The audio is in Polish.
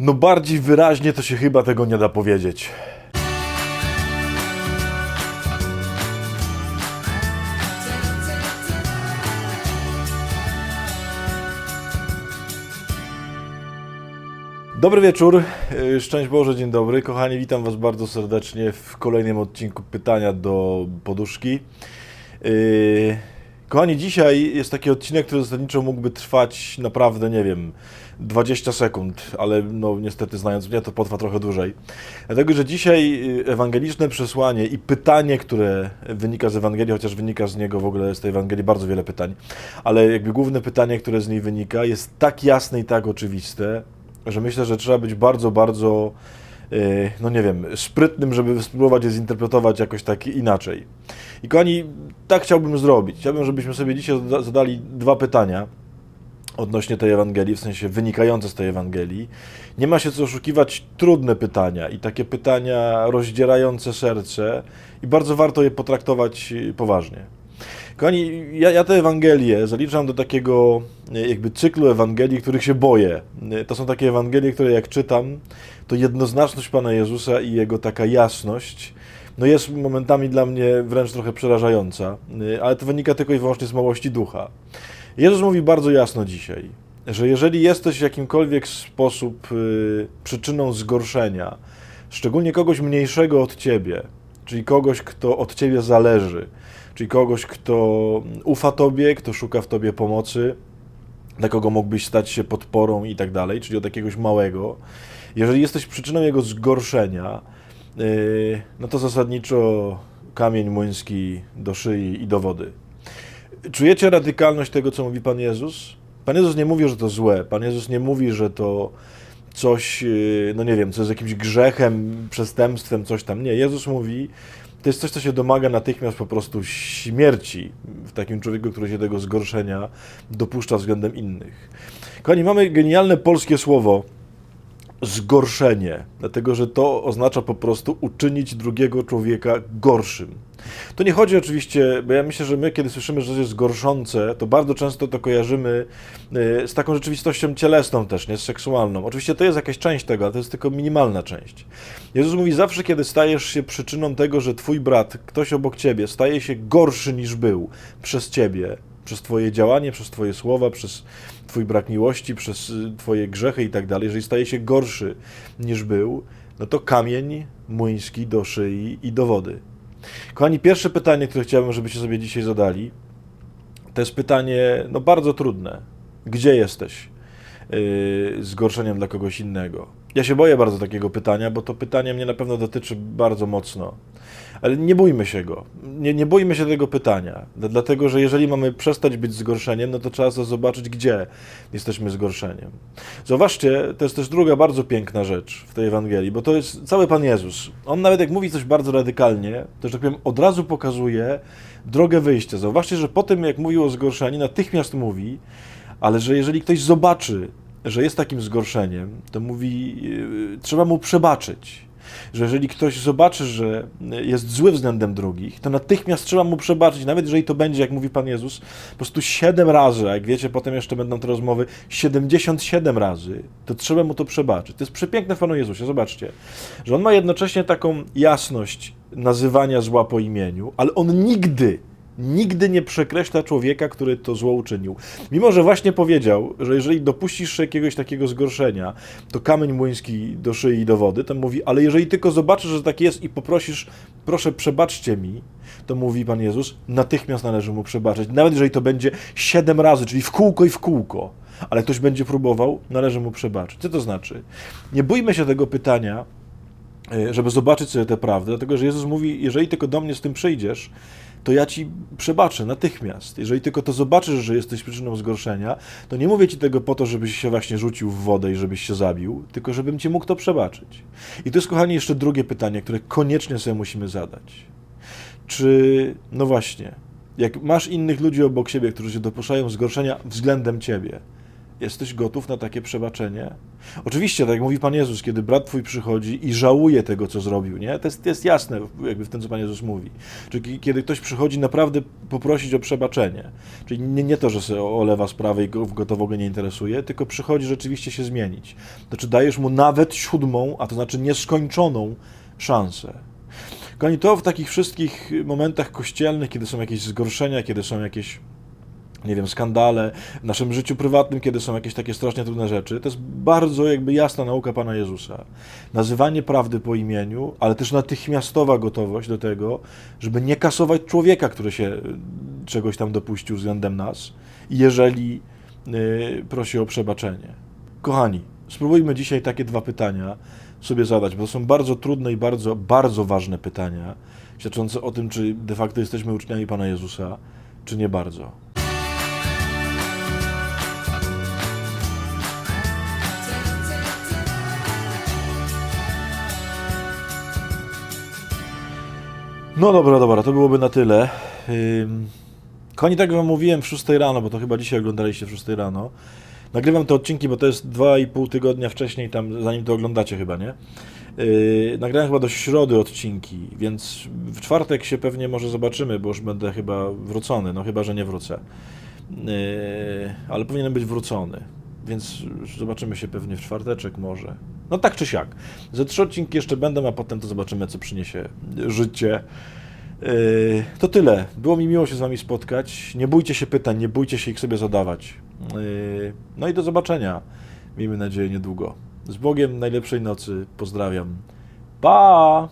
No bardziej wyraźnie to się chyba tego nie da powiedzieć. Dobry wieczór, yy, szczęść Boże, dzień dobry. Kochani, witam Was bardzo serdecznie w kolejnym odcinku Pytania do Poduszki. Yy, Kochani, dzisiaj jest taki odcinek, który zasadniczo mógłby trwać naprawdę, nie wiem, 20 sekund, ale no niestety znając mnie, to potrwa trochę dłużej. Dlatego, że dzisiaj yy, ewangeliczne przesłanie i pytanie, które wynika z Ewangelii, chociaż wynika z niego w ogóle z tej Ewangelii bardzo wiele pytań, ale jakby główne pytanie, które z niej wynika, jest tak jasne i tak oczywiste, że myślę, że trzeba być bardzo, bardzo, no nie wiem, sprytnym, żeby spróbować je zinterpretować jakoś tak inaczej. I kochani, tak chciałbym zrobić. Chciałbym, żebyśmy sobie dzisiaj zada- zadali dwa pytania odnośnie tej Ewangelii, w sensie wynikające z tej Ewangelii. Nie ma się co oszukiwać, trudne pytania i takie pytania rozdzierające serce i bardzo warto je potraktować poważnie. Kochani, ja, ja te Ewangelie zaliczam do takiego e, jakby cyklu Ewangelii, których się boję. E, To są takie Ewangelie, które jak czytam, to jednoznaczność Pana Jezusa i Jego taka jasność, no jest momentami dla mnie wręcz trochę przerażająca, e, ale to wynika tylko i wyłącznie z małości ducha. Jezus mówi bardzo jasno dzisiaj, że jeżeli jesteś w jakimkolwiek sposób przyczyną zgorszenia, szczególnie kogoś mniejszego od ciebie, czyli kogoś, kto od ciebie zależy, czyli kogoś, kto ufa tobie, kto szuka w tobie pomocy, dla kogo mógłbyś stać się podporą i tak dalej, czyli od jakiegoś małego. Jeżeli jesteś przyczyną jego zgorszenia, yy, no to zasadniczo kamień młyński do szyi i do wody. Czujecie radykalność tego, co mówi Pan Jezus? Pan Jezus nie mówi, że to złe. Pan Jezus nie mówi, że to coś, yy, no nie wiem, co jest jakimś grzechem, przestępstwem, coś tam. Nie. Jezus mówi, to jest coś, co się domaga natychmiast po prostu śmierci w takim człowieku, który się tego zgorszenia dopuszcza względem innych. Kochani, mamy genialne polskie słowo zgorszenie, dlatego że to oznacza po prostu uczynić drugiego człowieka gorszym. To nie chodzi oczywiście, bo ja myślę, że my, kiedy słyszymy, że coś jest gorszące, to bardzo często to kojarzymy y, z taką rzeczywistością cielesną też, nie z seksualną. Oczywiście to jest jakaś część tego, ale to jest tylko minimalna część. Jezus mówi, zawsze kiedy stajesz się przyczyną tego, że twój brat, ktoś obok ciebie, staje się gorszy niż był przez ciebie, przez twoje działanie, przez twoje słowa, przez twój brak miłości, przez y, twoje grzechy i tak dalej, jeżeli staje się gorszy niż był, no to kamień młyński do szyi i do wody. Kochani, pierwsze pytanie, które chciałbym, żebyście sobie dzisiaj zadali, to jest pytanie no, bardzo trudne. Gdzie jesteś yy, zgorszeniem dla kogoś innego? Ja się boję bardzo takiego pytania, bo to pytanie mnie na pewno dotyczy bardzo mocno. Ale nie bójmy się go. Nie, nie bójmy się tego pytania. Dla- Dlatego, że jeżeli mamy przestać być zgorszeniem, no to trzeba zobaczyć, gdzie jesteśmy zgorszeniem. Zauważcie, to jest też druga bardzo piękna rzecz w tej Ewangelii, bo to jest cały Pan Jezus. On nawet jak mówi coś bardzo radykalnie, to że tak powiem, od razu pokazuje drogę wyjścia. Zauważcie, że po tym, jak mówił o zgorszeniu, natychmiast mówi, ale że jeżeli ktoś zobaczy, że jest takim zgorszeniem, to mówi, yy, trzeba mu przebaczyć. Że jeżeli ktoś zobaczy, że jest zły względem drugich, to natychmiast trzeba mu przebaczyć, nawet jeżeli to będzie, jak mówi Pan Jezus, po prostu 7 razy, a jak wiecie, potem jeszcze będą te rozmowy, 77 razy, to trzeba mu to przebaczyć. To jest przepiękne w Panu Jezusie, zobaczcie, że On ma jednocześnie taką jasność nazywania zła po imieniu, ale On nigdy, nigdy nie przekreśla człowieka, który to zło uczynił. Mimo, że właśnie powiedział, że jeżeli dopuścisz się jakiegoś takiego zgorszenia, to kamień młyński do szyi i do wody, to mówi, ale jeżeli tylko zobaczysz, że tak jest i poprosisz, proszę przebaczcie mi, to mówi Pan Jezus, natychmiast należy mu przebaczyć. Nawet jeżeli to będzie siedem razy, czyli w kółko i w kółko, ale ktoś będzie próbował, należy mu przebaczyć. Co to znaczy? Nie bójmy się tego pytania, żeby zobaczyć sobie tę prawdę, dlatego że Jezus mówi, jeżeli tylko do mnie z tym przyjdziesz, to ja ci przebaczę natychmiast. Jeżeli tylko to zobaczysz, że jesteś przyczyną zgorszenia, to nie mówię ci tego po to, żebyś się właśnie rzucił w wodę i żebyś się zabił, tylko żebym ci mógł to przebaczyć. I to jest, kochani, jeszcze drugie pytanie, które koniecznie sobie musimy zadać. Czy, no właśnie, jak masz innych ludzi obok siebie, którzy się dopuszczają zgorszenia względem ciebie, Jesteś gotów na takie przebaczenie? Oczywiście, tak jak mówi Pan Jezus, kiedy brat Twój przychodzi i żałuje tego, co zrobił, nie? To jest, to jest jasne jakby w tym, co Pan Jezus mówi. Czyli kiedy ktoś przychodzi naprawdę poprosić o przebaczenie. Czyli nie, nie to, że sobie olewa sprawę i go, go to w ogóle nie interesuje, tylko przychodzi rzeczywiście się zmienić. Znaczy dajesz mu nawet siódmą, a to znaczy nieskończoną szansę. Kochani, to w takich wszystkich momentach kościelnych, kiedy są jakieś zgorszenia, kiedy są jakieś nie wiem, skandale w naszym życiu prywatnym, kiedy są jakieś takie strasznie trudne rzeczy. To jest bardzo jakby jasna nauka Pana Jezusa. Nazywanie prawdy po imieniu, ale też natychmiastowa gotowość do tego, żeby nie kasować człowieka, który się y, czegoś tam dopuścił względem nas, jeżeli y, prosi o przebaczenie. Kochani, spróbujmy dzisiaj takie dwa pytania sobie zadać, bo to są bardzo trudne i bardzo, bardzo ważne pytania, świadczące o tym, czy de facto jesteśmy uczniami Pana Jezusa, czy nie bardzo. No dobra, dobra, to byłoby na tyle. Kochani, tak wam mówiłem w 6 rano, bo to chyba dzisiaj oglądaliście w 6 rano. Nagrywam te odcinki, bo to jest 2,5 tygodnia wcześniej, tam zanim to oglądacie chyba, nie? Yy, nagrałem chyba do środy odcinki, więc w czwartek się pewnie może zobaczymy, bo już będę chyba wrócony, no chyba, że nie wrócę. Yy, ale powinienem być wrócony, więc zobaczymy się pewnie w czwarteczek może. No tak czy siak. Ze trzy odcinki jeszcze będą, a potem to zobaczymy, co przyniesie życie. Yy, To tyle. Było mi miło się z Wami spotkać. Nie bójcie się pytań, nie bójcie się ich sobie zadawać. Yy, No i do zobaczenia. Miejmy nadzieję niedługo. Z Bogiem, najlepszej nocy. Pozdrawiam. Pa!